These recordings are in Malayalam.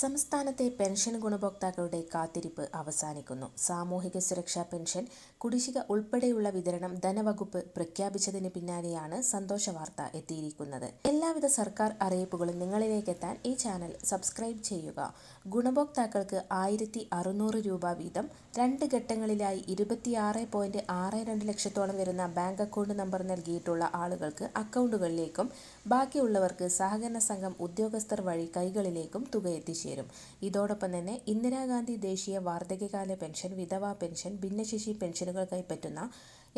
സംസ്ഥാനത്തെ പെൻഷൻ ഗുണഭോക്താക്കളുടെ കാത്തിരിപ്പ് അവസാനിക്കുന്നു. സാമൂഹിക സുരക്ഷാ പെൻഷൻ കുടിശ്ശിക ഉൾപ്പെടെയുള്ള വിതരണം ധനവകുപ്പ് പ്രഖ്യാപിച്ചതിന് പിന്നാലെയാണ് സന്തോഷ വാർത്ത എത്തിയിരിക്കുന്നത്. എല്ലാവിധ സർക്കാർ അറിയിപ്പുകളും നിങ്ങളിലേക്ക് എത്താൻ ഈ ചാനൽ സബ്സ്ക്രൈബ് ചെയ്യുക. ഗുണഭോക്താക്കൾക്ക് ആയിരത്തി അറുന്നൂറ് രൂപ വീതം രണ്ട് ഘട്ടങ്ങളിലായി ഇരുപത്തിയാറ് പോയിന്റ് ആറ് രണ്ട് ലക്ഷത്തോളം വരുന്ന ബാങ്ക് അക്കൗണ്ട് നമ്പർ നൽകിയിട്ടുള്ള ആളുകൾക്ക് അക്കൗണ്ടുകളിലേക്കും ബാക്കിയുള്ളവർക്ക് സഹകരണ സംഘം ഉദ്യോഗസ്ഥർ വഴി കൈകളിലേക്കും തുക എത്തിച്ചേരും ഇതോടൊപ്പം തന്നെ ഇന്ദിരാഗാന്ധി ദേശീയ വാർദ്ധക്യകാല പെൻഷൻ വിധവാ പെൻഷൻ ഭിന്നശേഷി പെൻഷനുകൾ കൈപ്പറ്റുന്ന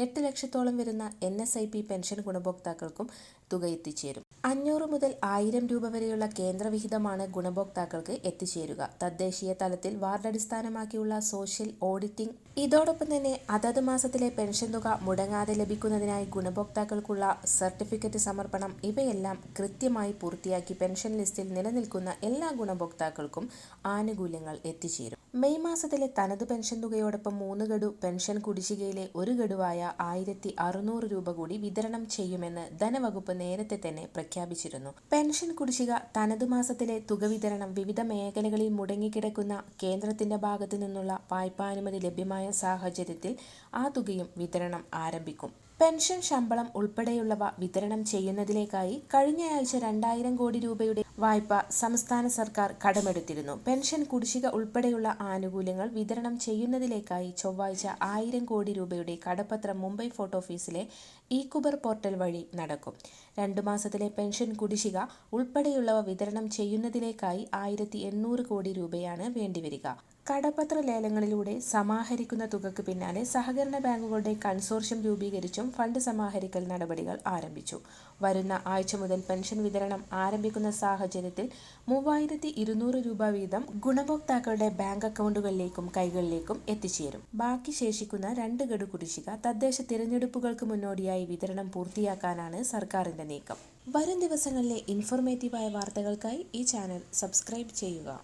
എട്ട് ലക്ഷത്തോളം വരുന്ന N S I P pension ഗുണഭോക്താക്കൾക്കും തുക എത്തിച്ചേരും. അഞ്ഞൂറ് മുതൽ ആയിരം രൂപ വരെയുള്ള കേന്ദ്രവിഹിതമാണ് ഗുണഭോക്താക്കൾക്ക് എത്തിച്ചേരുക. തദ്ദേശീയ തലത്തിൽ വാർഡടിസ്ഥാനമാക്കിയുള്ള സോഷ്യൽ ഓഡിറ്റിംഗ്. ഇതോടൊപ്പം തന്നെ അതത് മാസത്തിലെ പെൻഷൻ തുക മുടങ്ങാതെ ലഭിക്കുന്നതിനായി ഗുണഭോക്താക്കൾക്കുള്ള സർട്ടിഫിക്കറ്റ് സമർപ്പണം ഇവയെല്ലാം കൃത്യമായി പൂർത്തിയാക്കി പെൻഷൻ ലിസ്റ്റിൽ നിലനിൽക്കുന്ന എല്ലാ ഗുണഭോക്താക്കൾക്കും ആനുകൂല്യങ്ങൾ എത്തിച്ചേരും. മെയ് മാസത്തിലെ തനത് പെൻഷൻ തുകയോടൊപ്പം മൂന്ന് ഗഡു പെൻഷൻ കുടിശ്ശികയിലെ ഒരു ഗഡുവായ ആയിരത്തി അറുന്നൂറ് രൂപ കൂടി വിതരണം ചെയ്യുമെന്ന് ധനവകുപ്പ് നേരത്തെ തന്നെ പ്രഖ്യാപിച്ചിരുന്നു. പെൻഷൻ കുടിശ്ശിക തനതു മാസത്തിലെ തുക വിതരണം വിവിധ മേഖലകളിൽ മുടങ്ങിക്കിടക്കുന്ന കേന്ദ്രത്തിന്റെ ഭാഗത്തു നിന്നുള്ള വായ്പാനുമതി ലഭ്യമായ സാഹചര്യത്തിൽ ആ തുകയും വിതരണം ആരംഭിക്കും. പെൻഷൻ ശമ്പളം ഉൾപ്പെടെയുള്ളവ വിതരണം ചെയ്യുന്നതിലേക്കായി കഴിഞ്ഞയാഴ്ച രണ്ടായിരം കോടി രൂപയുടെ വായ്പ സംസ്ഥാന സർക്കാർ കടമെടുത്തിരുന്നു. പെൻഷൻ കുടിശ്ശിക ഉൾപ്പെടെയുള്ള ആനുകൂല്യങ്ങൾ വിതരണം ചെയ്യുന്നതിലേക്കായി ചൊവ്വാഴ്ച ആയിരം കോടി രൂപയുടെ കടപ്പത്രം മുംബൈ ഫോർട്ട് ഓഫീസിലെ ഇ കുബർ പോർട്ടൽ വഴി നടക്കും. രണ്ടു മാസത്തിലെ പെൻഷൻ കുടിശ്ശിക ഉൾപ്പെടെയുള്ളവ വിതരണം ചെയ്യുന്നതിലേക്കായി ആയിരത്തി കോടി രൂപയാണ് വേണ്ടിവരിക. കടപ്പത്ര ലേലങ്ങളിലൂടെ സമാഹരിക്കുന്ന തുകക്ക് പിന്നാലെ സഹകരണ ബാങ്കുകളുടെ കൺസോർഷ്യം രൂപീകരിച്ചും ഫണ്ട് സമാഹരിക്കൽ നടപടികൾ ആരംഭിച്ചു. വരുന്ന ആഴ്ച മുതൽ പെൻഷൻ വിതരണം ആരംഭിക്കുന്ന സാഹചര്യത്തിൽ മൂവായിരത്തി ഇരുന്നൂറ് രൂപ വീതം ഗുണഭോക്താക്കളുടെ ബാങ്ക് അക്കൗണ്ടുകളിലേക്കും കൈകളിലേക്കും എത്തിച്ചേരും. ബാക്കി ശേഷിക്കുന്ന രണ്ട് ഗഡു കുടിശ്ശിക തദ്ദേശ തിരഞ്ഞെടുപ്പുകൾക്ക് മുന്നോടിയായി വിതരണം പൂർത്തിയാക്കാനാണ് സർക്കാരിന്റെ നീക്കം. വരും ദിവസങ്ങളിലെ ഇൻഫോർമേറ്റീവായ വാർത്തകൾക്കായി ഈ ചാനൽ സബ്സ്ക്രൈബ് ചെയ്യുക.